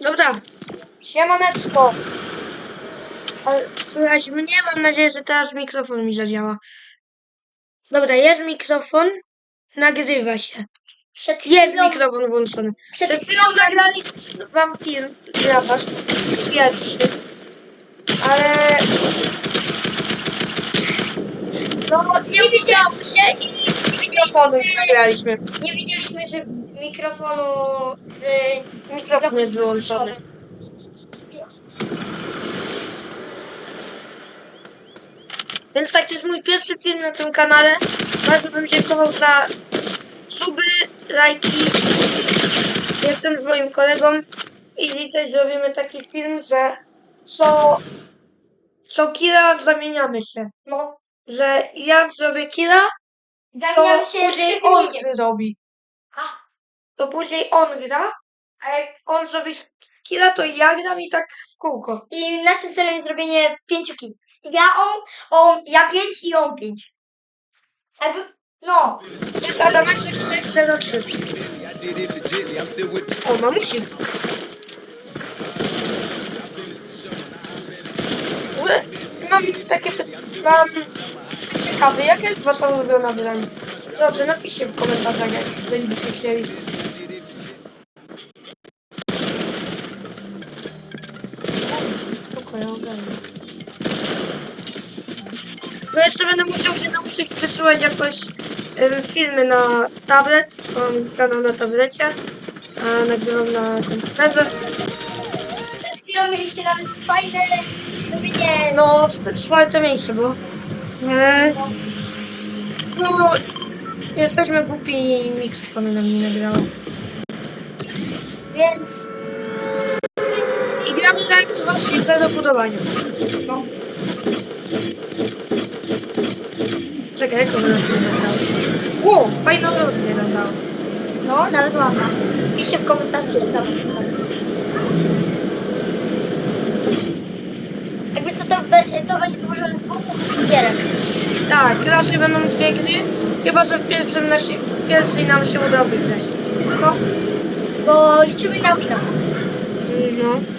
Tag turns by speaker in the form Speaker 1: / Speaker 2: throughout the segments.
Speaker 1: Dobra. Siemaneczko. Ale Słychać mnie? Mam nadzieję, że teraz mikrofon mi zadziała. Dobra, jest mikrofon. Nagrywa się.
Speaker 2: Przed
Speaker 1: Jest
Speaker 2: chwilą,
Speaker 1: mikrofon włączony.
Speaker 2: przed
Speaker 1: Przed chwilą nagraliśmy wam film dla was. Pierwszy. Ale... No, nie widziałem się i mikrofonu nagraliśmy.
Speaker 2: nie widzieliśmy, że mikrofonu, że
Speaker 1: Mikrofon jest wyłączony. Więc tak, to jest mój pierwszy film na tym kanale. Bardzo bym dziękował za suby, lajki. Jestem z moim kolegą i dzisiaj zrobimy taki film, że co, co killa zamieniamy się.
Speaker 2: No,
Speaker 1: Że jak zrobię killa, to
Speaker 2: zamieniam się
Speaker 1: później on zrobi.
Speaker 2: A,
Speaker 1: To później on gra, a jak on zrobi killa, to ja gram i tak w kółko.
Speaker 2: I naszym celem jest zrobienie pięciu kil. Ja on, on, ja pięć i on pięć. Jakby, no,
Speaker 1: Adameczek 603. O, mamusi. W ogóle Mam takie pytanie. Mam ciekawe, jaka jest wasza ulubiona broń? Dobrze, napiszcie w komentarzach, jak byście chcieli. No jeszcze będę musiał się nauczyć wysyłać jakoś em, filmy na tablet. Mam kanał na tablecie, a nagrywam na komputerze.
Speaker 2: przed chwilą mieliście nawet fajne zrobienie,
Speaker 1: No, czwarte miejsce było. E, no, jesteśmy głupi i mikrofony nam nie nagrało.
Speaker 2: więc
Speaker 1: Za jak to was jest do budowania. No. Czekaj, jak ono nam? Ło, fajną rodzinę nam dało.
Speaker 2: no, nawet ładna. Piszcie w komentarzu, czy tam. Jakby co to, be- to będzie złożone z dwóch gierek.
Speaker 1: Tak, raczej będą dwie gry, chyba że w pierwszym nasi, w pierwszej nam się uda wygrać.
Speaker 2: No, bo liczymy na wina.
Speaker 1: No.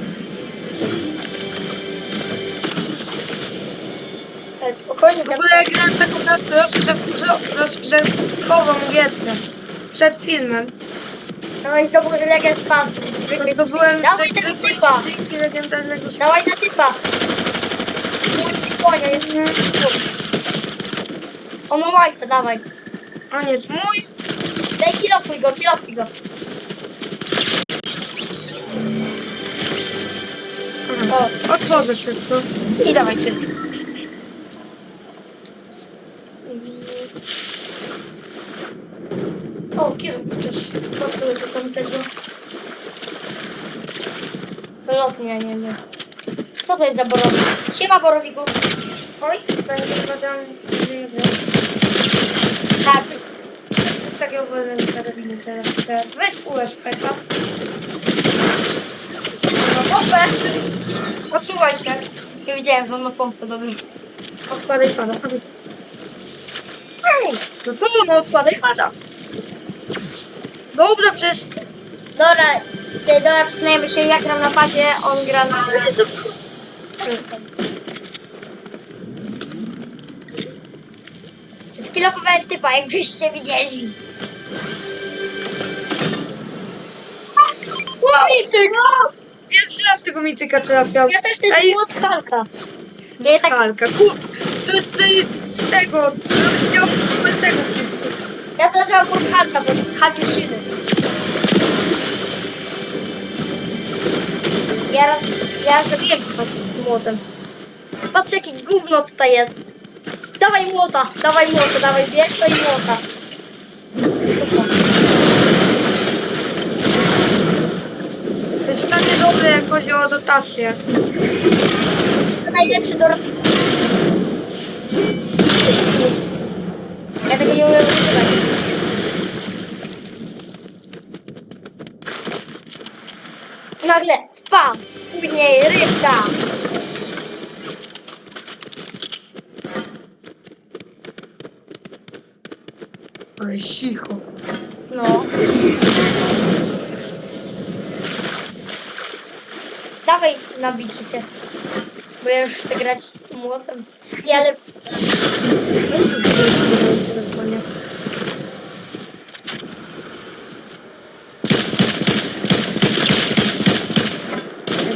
Speaker 2: Spokojnie,
Speaker 1: W ogóle ja grałem taką rozgrzew- rozgrzewkową gierkę przed filmem.
Speaker 2: No i znowu legend span.
Speaker 1: To byłem
Speaker 2: Dawaj tego typa!
Speaker 1: legendarnego
Speaker 2: Dawaj na typa! Konia jest On ma white'a, dawaj.
Speaker 1: A nie, mój.
Speaker 2: Daj kilofuj go, kilofuj go.
Speaker 1: O, otworzę szybko. I dawaj ty. O, kierowca też. Do tamtego.
Speaker 2: Lotnia, nie wiem. Co to jest za borowik? Siema borowiku.
Speaker 1: Oj, będzie badam.
Speaker 2: Tak.
Speaker 1: Takie uwolnienie karabiny teraz. teraz. Weź USP, tak? No, popę! Odsuwaj się.
Speaker 2: Nie wiedziałem, że on ma pompę, dobrze.
Speaker 1: Odkładaj pada.
Speaker 2: Ej,
Speaker 1: No to no odkładaj pada. Dobra, przecież...
Speaker 2: Dobra, ty, dobra, przyznajmy się, ja gram na padzie, on gra na... Kilofowałem typa, jakbyście widzieli.
Speaker 1: O, mityk! Pierwszy raz tego mityka trafiał.
Speaker 2: Ja też to jest
Speaker 1: Ej,
Speaker 2: młot Halka. Ja tak,
Speaker 1: Halka, kur... To jest z- tego... Chciał z tego
Speaker 2: ja to nazywam młot Halka, bo Hulk jest silny. Ja, raz- ja zrobiłem to z młotem. Patrz jakie gówno tutaj jest. Dawaj młota, dawaj młota, dawaj bierz to i młota.
Speaker 1: To jest tak niedobre, jak chodzi o dotację.
Speaker 2: To najlepszy do Ja tego nie umiem używać. Nagle spam, później rybka.
Speaker 1: Ale cicho.
Speaker 2: No. Dawaj nabicie cię. Bo ja już chcę grać z tym młotem. Nie, ale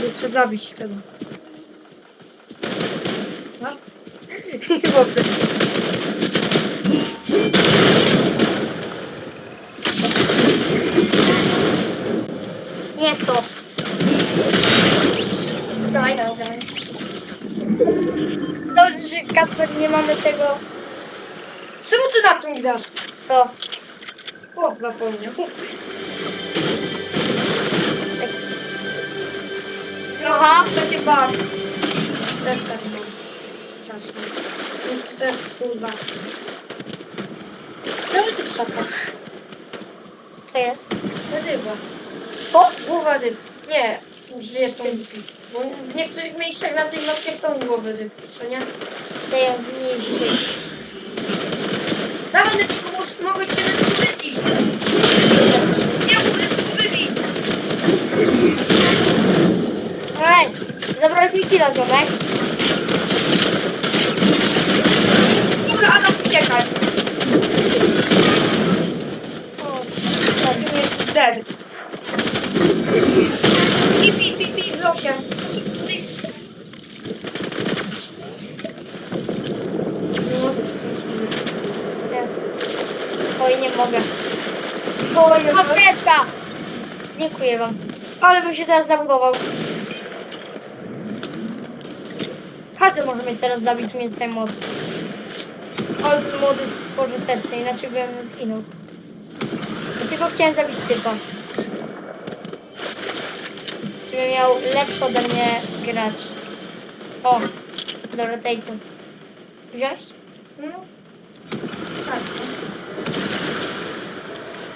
Speaker 1: Ja trzeba zabić tego. Chłopie.
Speaker 2: nie to. Dawaj, dawaj, dawaj. Dobrze, że Kasper nie mamy tego.
Speaker 1: Czemu ty na tym grasz?
Speaker 2: To.
Speaker 1: Chłop zapomniał.
Speaker 2: Aha.
Speaker 1: To się bawi. Też tak mam. Czasem. To też kurwa.
Speaker 2: Dawaj tu krzaka. To jest.
Speaker 1: Ryba.
Speaker 2: O!
Speaker 1: Głowa ryb. Nie. Że jest to głupi. Bo w niektórych miejscach na tej mapie są głowy ryb, co nie?
Speaker 2: To ją zniszczy.
Speaker 1: Dawaj mo- mogę cię wybić. Nie mogę tu wybić.
Speaker 2: Ej, zabrałeś mi kilo, ziomek.
Speaker 1: Dobra, Adam, uciekaj.
Speaker 2: O,
Speaker 1: Tu jest dead. Pi, pi, pi, pi, w losie. Nie mogę ci
Speaker 2: nie. Oj, nie mogę.
Speaker 1: Oj.
Speaker 2: Apteczka! Dziękuję wam. Ale bym się teraz zabudował. Każdy może mnie teraz zabić mnie ten mod. Ale ten mod jest pożyteczny, inaczej bym zginął. Ja tylko chciałem zabić typa. Żeby miał lepszy ode mnie gracz. O, dobra, tej tu. Wziąć?
Speaker 1: No. Tak.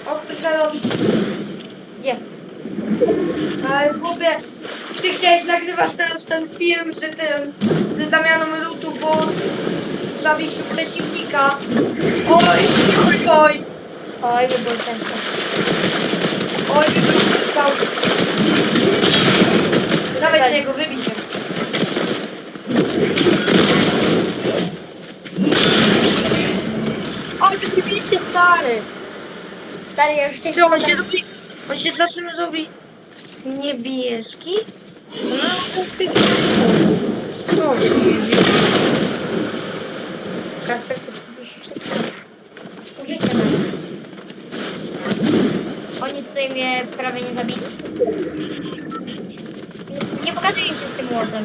Speaker 1: O, ktoś na.
Speaker 2: Gdzie?
Speaker 1: Ale głupie, ty chciałeś nagrywać teraz ten film z tym, z Damianem Rutu, bo zabiliśmy przeciwnika. Oj, oj, oj,
Speaker 2: Oj, by było ciężko.
Speaker 1: oj, stał. Dawaj do niego, wybij się.
Speaker 2: Ale wybicie stary! Stary, ja już cię
Speaker 1: Czy on się robi, on się czasem robi niebieski? No, to jest taki... O, się dzieje.
Speaker 2: Co?
Speaker 1: Użycie.
Speaker 2: Oni tutaj mnie prawie nie zabili. Nie, pokazuję im się z tym młotem.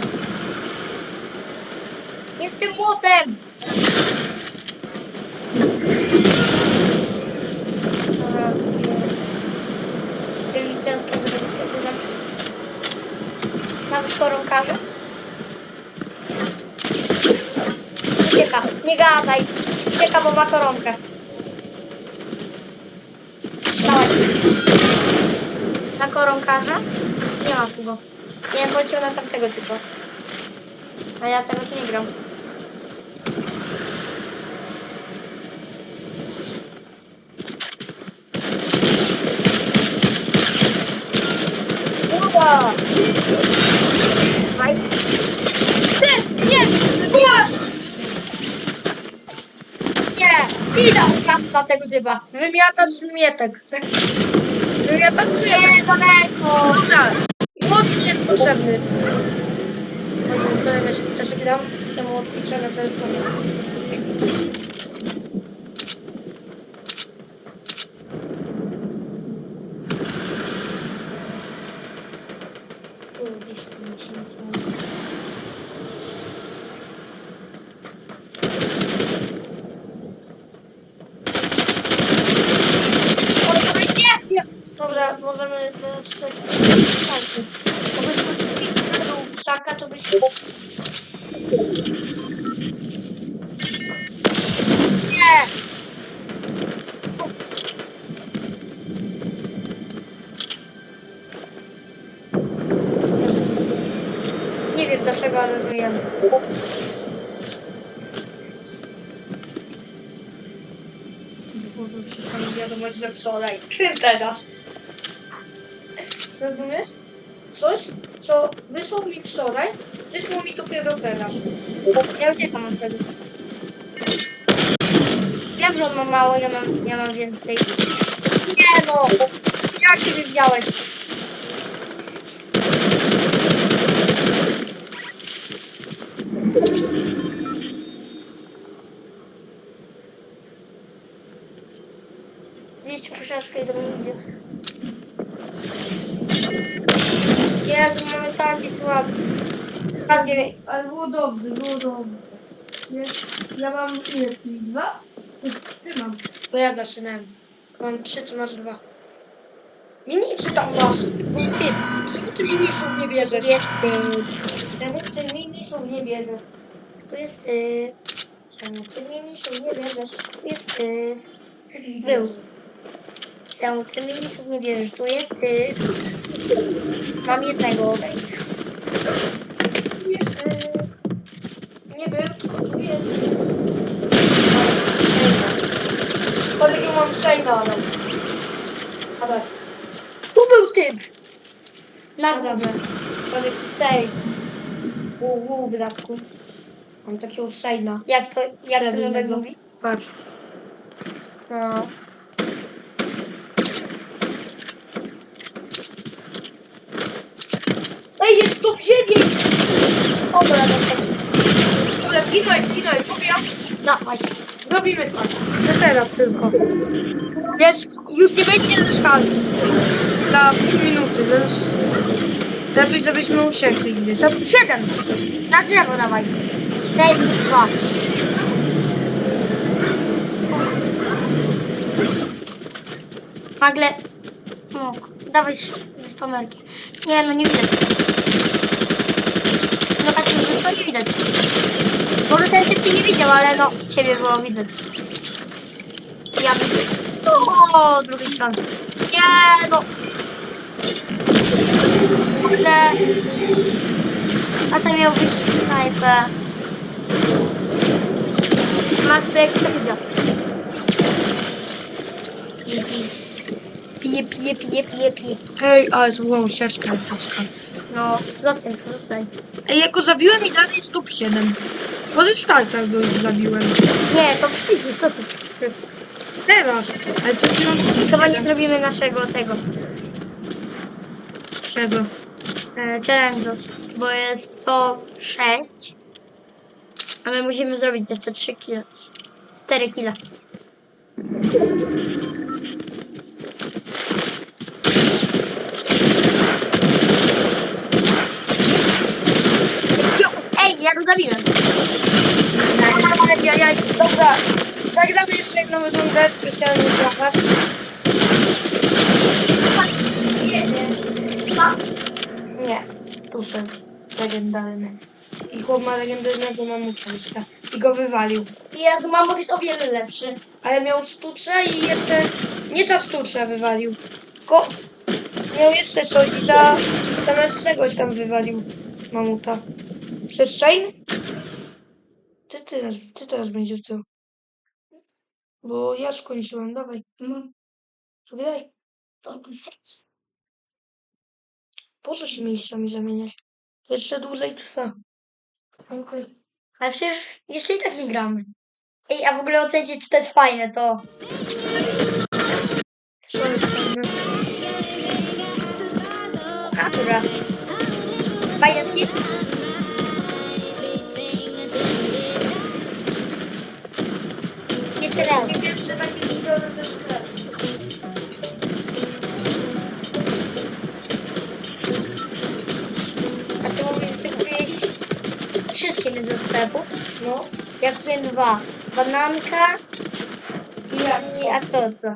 Speaker 2: Nie z tym młotem! Dobra, Już teraz będę chciał go zabić. Nawet koronkarze. Ucieka, nie gadaj. Ucieka, bo ma koronkę. Dawaj. Na koronkarza? Nie ma tu go. Nie wiem, na tamtego typu. A ja teraz nie gram. Dawaj. Ty! Nie! Nie! Nie! Idę na tego typa.
Speaker 1: Wymiatacz zmietek. Wymiatacz.
Speaker 2: Nie, daleko!
Speaker 1: Dobra, młot nie jest potrzebny. To jakaś też gram, temu odpiszę na telefonie. Tu gdzieś tu musi być.
Speaker 2: Oj, nie! Nie.
Speaker 1: Dobra, możemy przeczytać. Jakbyśmy tu był krzaka, to byśmy...
Speaker 2: Nie! Nie wiem dlaczego, ale żyjemy.
Speaker 1: Może się pani wiadomość zepsuła. Krym teraz. Rozumiesz? coś, co wysłał mi wczoraj, wysłał mi dopiero teraz.
Speaker 2: Ja uciekam od tego. Wiem, że on ma mało, ja mam, ja mam więcej. Nie no! Jak się nie wziąłeś? Zjeść puszeczkę i do mnie idzie. Jezu, mamy taki słaby. Tak, nie wiem.
Speaker 1: Ale było dobrze, było dobrze. Jest, ja mam ile? Dwa? Ty mam.
Speaker 2: Bo ja gaszynałem. Mam trzy, ty masz dwa.
Speaker 1: Minisy tam masz.
Speaker 2: Ty,
Speaker 1: Czemu ty minisów nie bierzesz?
Speaker 2: jest y,
Speaker 1: Czemu ty minisów nie bierzesz?
Speaker 2: tu jest y,
Speaker 1: Czemu ty minisów nie bierzesz?
Speaker 2: tu jest y, był. Czemu ty mi nic nie wierzysz? Tu jest y, mam jednego.
Speaker 1: Tu nie był, tylko tu jest. Kolegi mam Shayna, ale... A tak,
Speaker 2: Tu był typ. Na
Speaker 1: a dobra. Kolegi Shay. Uu, uu, bratku. Mam takiego Shayna.
Speaker 2: Jak to, jak to mówi?
Speaker 1: Patrz.
Speaker 2: No.
Speaker 1: Ej, jest to ziemi!
Speaker 2: Dobra, dobra.
Speaker 1: Ale ginaj, ginaj, powiem.
Speaker 2: Dawaj.
Speaker 1: Robimy tak. Nie teraz tylko. Jest, już nie będzie ze szkali. Za pół minuty, więc lepiej, żebyśmy uciekli gdzieś.
Speaker 2: To siedem. Na drzewo dawaj. Daj dwa. Nagle. O, dawaj z, z pamerki. Nie, no nie widać. No tak, no to nie widać. Może ten typ nie widział, ale no, ciebie było widać. Ja bym... O, drugiej strony. Nie, no. Kurde. A to miał być snajper. Martek, co widzę? Pije, pije. Pije, pije, pije.
Speaker 1: Hej, ale to wow, ciężka, ciężka.
Speaker 2: No, zostań, zostań.
Speaker 1: Ej, ja go zabiłem i dalej jest top 7. Po restartach go już zabiłem.
Speaker 2: Nie, to przyszliśmy, co ty?
Speaker 1: Teraz. Ale to chwilą
Speaker 2: Chyba nie zrobimy naszego tego
Speaker 1: Czego?
Speaker 2: e, challenge'u, bo jest to 6. A my musimy zrobić jeszcze 3 kile. 4 kile. Cio- Ej, ja go zabiłem.
Speaker 1: Ajajaj, dobra. Zagramy jeszcze jedną rundę specjalnie dla was. Nie, tuszę. Legendarny. I chłop ma legendarnego mamuta jeszcze. I go wywalił.
Speaker 2: Jezu, mamok jest o wiele lepszy.
Speaker 1: Ale miał sztuczę i jeszcze... Nie ta sztuczę wywalił. Tylko miał jeszcze coś i za... Zamiast czegoś tam wywalił mamuta. Przez Shane? Ty teraz, ty teraz będziesz to. Bo ja skończyłem, dawaj.
Speaker 2: No,
Speaker 1: Graj.
Speaker 2: to zejdź.
Speaker 1: Po co się miejscami zamieniać? To jeszcze dłużej trwa. Okej.
Speaker 2: Ale przecież jeszcze i tak nie gramy. Ej, a w ogóle ocencie, czy to jest fajne, to...
Speaker 1: Co jest fajne?
Speaker 2: A, dobra. Fajny skin? Jeszcze raz.
Speaker 1: Że.
Speaker 2: A ty mówisz, że ty kupiłeś trzy skiny ze sklepu?
Speaker 1: No.
Speaker 2: Ja kupiłem dwa. Bananka i, i axolotl.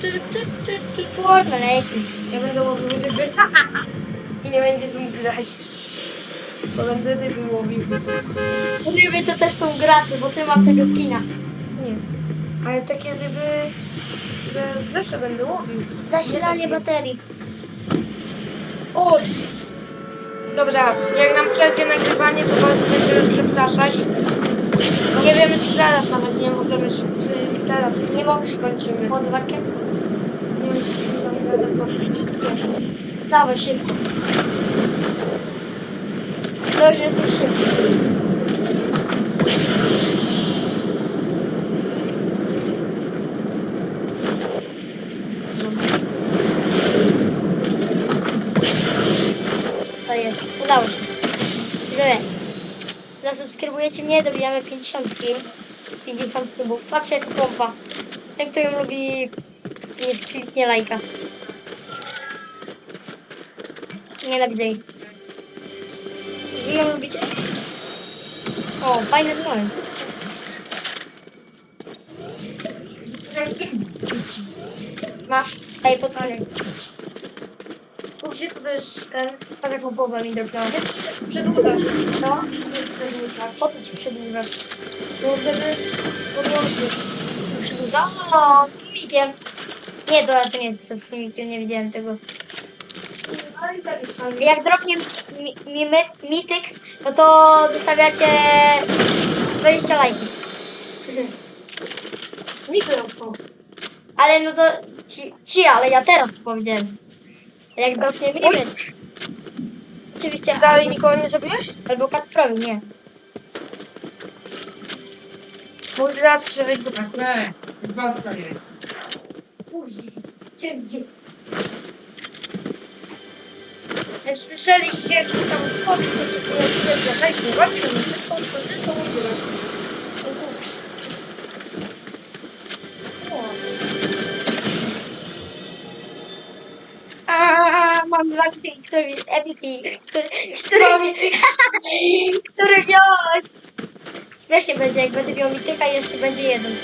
Speaker 1: Ty, ty.
Speaker 2: Fortnite.
Speaker 1: Ja będę łowił ryby. I nie będę mógł grać. Bo będę ryby łowił.
Speaker 2: Ryby to też są gracze, bo ty masz tego skina.
Speaker 1: Nie. Ale takie ryby, że grzesze będę łowił.
Speaker 2: Zasilanie baterii.
Speaker 1: O! Dobra, jak nam przerwie nagrywanie, to was będziemy przepraszać. Nie wiemy, czy teraz nawet nie możemy, czy teraz
Speaker 2: Nie możesz
Speaker 1: kończymy.
Speaker 2: pod walkę?
Speaker 1: Nie mam radę kupić.
Speaker 2: Dawaj szybko. To już jesteś szybki. To jest. Udało się. Widzowie, zasubskrybujecie mnie, dobijamy 50 film. 50 subów. Patrzcie jak pompa. Jak to ją lubi, nie kliknie lajka. Nienawidzę jej. Ją lubicie? O, fajny dłoń. Masz, daj podpalę.
Speaker 1: Gdzie to jest ten?
Speaker 2: Patrz jaką połowę mi dopiął.
Speaker 1: Przedłuża się.
Speaker 2: No, przedłuża. Po co ci przedłużasz?
Speaker 1: Bo wtedy podłączy.
Speaker 2: Przedłuża? O, z filmikiem. Nie, to nie jest z filmikiem, nie widziałem tego.
Speaker 1: Ale i tak jest fajnie.
Speaker 2: Jak dropnie mi, mi, mi, mityk, no to dostawiacie 20 lajków.
Speaker 1: Mikrofon.
Speaker 2: Ale no to ci, ci ale ja teraz to powiedziałem. Jak dropnie mityk. Oczywiście,
Speaker 1: Dalej nikogo nie zabiłeś?
Speaker 2: albo Kacprowi, nie.
Speaker 1: Mój brat chce wejść do parku.
Speaker 3: Nie, babka nie.
Speaker 2: Później. Dzięki.
Speaker 1: Jak słyszeliście, jak tam wchodzi, to czy to jest zgłaszajcie, zobaczcie, no wszystko, to wszystko w ogóle. Ups. O.
Speaker 2: A, mam dwa mityki, które, epiki, które, które, mi, które wziąłeś. Śmiesznie będzie, jak będę miał mityka i jeszcze będzie jeden.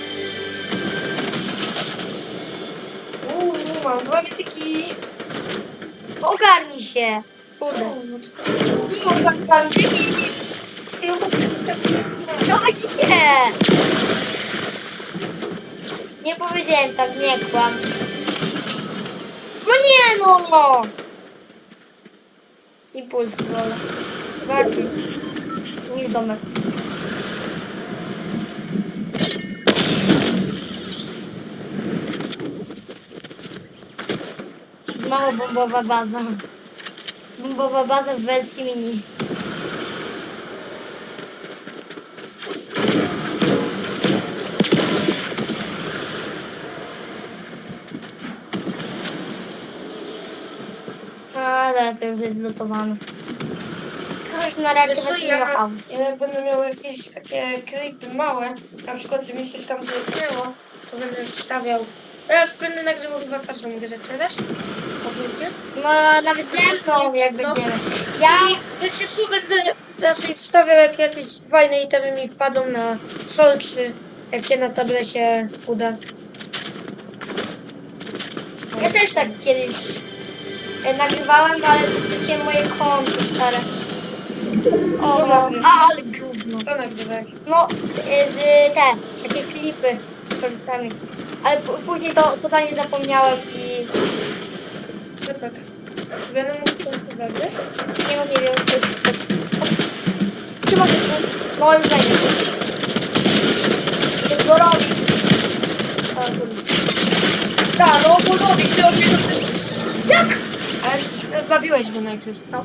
Speaker 1: Uuu, mam dwa mityki.
Speaker 2: Ogarnij się. Kurde.
Speaker 1: To-.
Speaker 2: No nie. Nie powiedziałem tak, nie kłam. No nie no! no. Impuls wolę. Bardziej niż domek. Mało bombowa baza. Bombowa baza w wersji mini. Ale to już jest zlutowane. Już na razie
Speaker 1: Wiesz co,
Speaker 2: chodzi
Speaker 1: ja-
Speaker 2: na aut.
Speaker 1: Ja jak będę miał jakieś takie klipy małe, na przykład, że mi coś tam zniknęło, to będę wstawiał. Ja już będę nagrywał chyba każdą grę teraz.
Speaker 2: No nawet ze mną jak
Speaker 1: No.
Speaker 2: będziemy. Ja
Speaker 1: Ja się tu będę raczej wstawiał, jak jakieś fajne itemy mi wpadą na Sol 3, jak się na tablecie uda.
Speaker 2: Ja też tak kiedyś e, nagrywałem, ale straciłem moje konto stare. O, no, a, ale gówno.
Speaker 1: To nagrywaj.
Speaker 2: No, e, z te, takie klipy z szorcami. Ale p- później to totalnie zapomniałem i
Speaker 1: Tak. Będę mógł to chyba, wiesz?
Speaker 2: nie, nie wiem, to jest... Czy może? No już będzie. To go robi. O, kurde.
Speaker 1: Tak, no polowi, ty o mnie Jak? Ale zabiłeś go najpierw, no.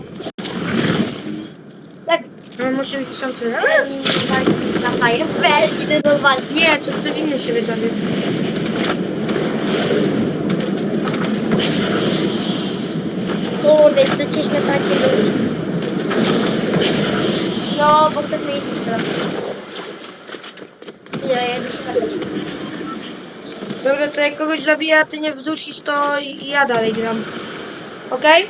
Speaker 2: Tak,
Speaker 1: No musi być.
Speaker 2: Berlin na fajnie. Berlin do walki.
Speaker 1: Nie, to ktoś inny siebie zabił.
Speaker 2: Kurde, straciliśmy takie ludzi. No, bo ktoś mnie nie strzela. Nie, ja idę się napić.
Speaker 1: Dobra, to jak kogoś zabija, a ty nie wrzucisz, to i- ja dalej gram. Okej?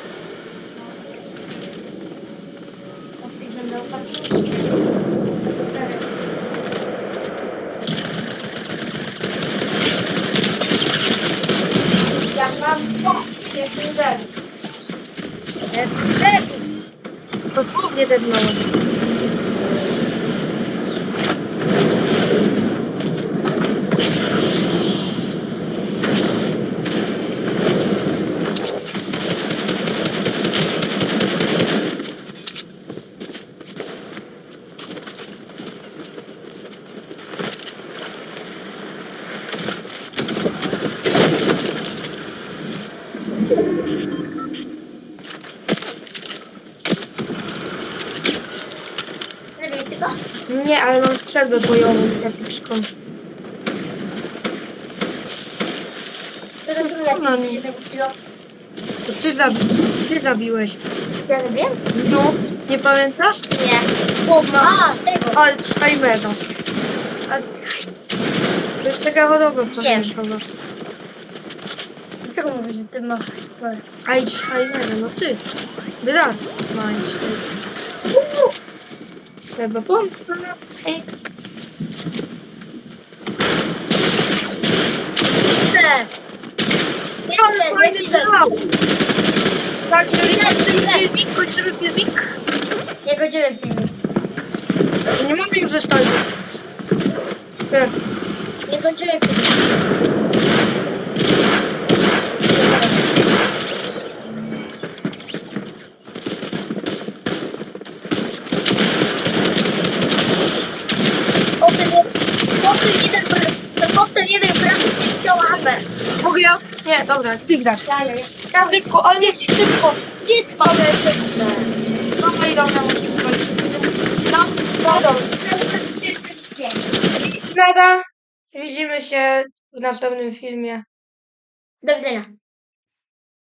Speaker 2: Ja mam to. Jestem zero. Deadpool!
Speaker 1: Dosłownie deadnąłem. Strzelbę bojową epicką.
Speaker 2: To
Speaker 1: nie.
Speaker 2: jednego kilo.
Speaker 1: To ty, zabi ty zabiłeś.
Speaker 2: Ja nie wiem?
Speaker 1: No, nie pamiętasz?
Speaker 2: Nie.
Speaker 1: Ma
Speaker 2: A, tego.
Speaker 1: Alzheimera.
Speaker 2: A
Speaker 1: To jest taka choroba pamięciowa.
Speaker 2: Dlaczego mówisz, że ty masz?
Speaker 1: Alzheimera, no ty. Brat ma Alzheimera. Trzeba pompę. Ale
Speaker 2: chcę, nie
Speaker 1: fajny
Speaker 2: chcę.
Speaker 1: strzał. Tak, jeżeli kończymy filmik, kończymy filmik.
Speaker 2: Nie godzimy filmu.
Speaker 1: Nie mamy już zostawić. Nie.
Speaker 2: Nie kończymy filmu. Potem potem jeden br- potem jeden brat nie chciał amę.
Speaker 1: Mogę ja? Nie, dobra, grasz.
Speaker 2: Dalej.
Speaker 1: Szybko, ale nie szybko.
Speaker 2: Gdzie mamy
Speaker 1: Dobra i dobra, musimy kończyć.
Speaker 2: No,
Speaker 1: dobra. Nada. Widzimy się w następnym filmie.
Speaker 2: Do widzenia.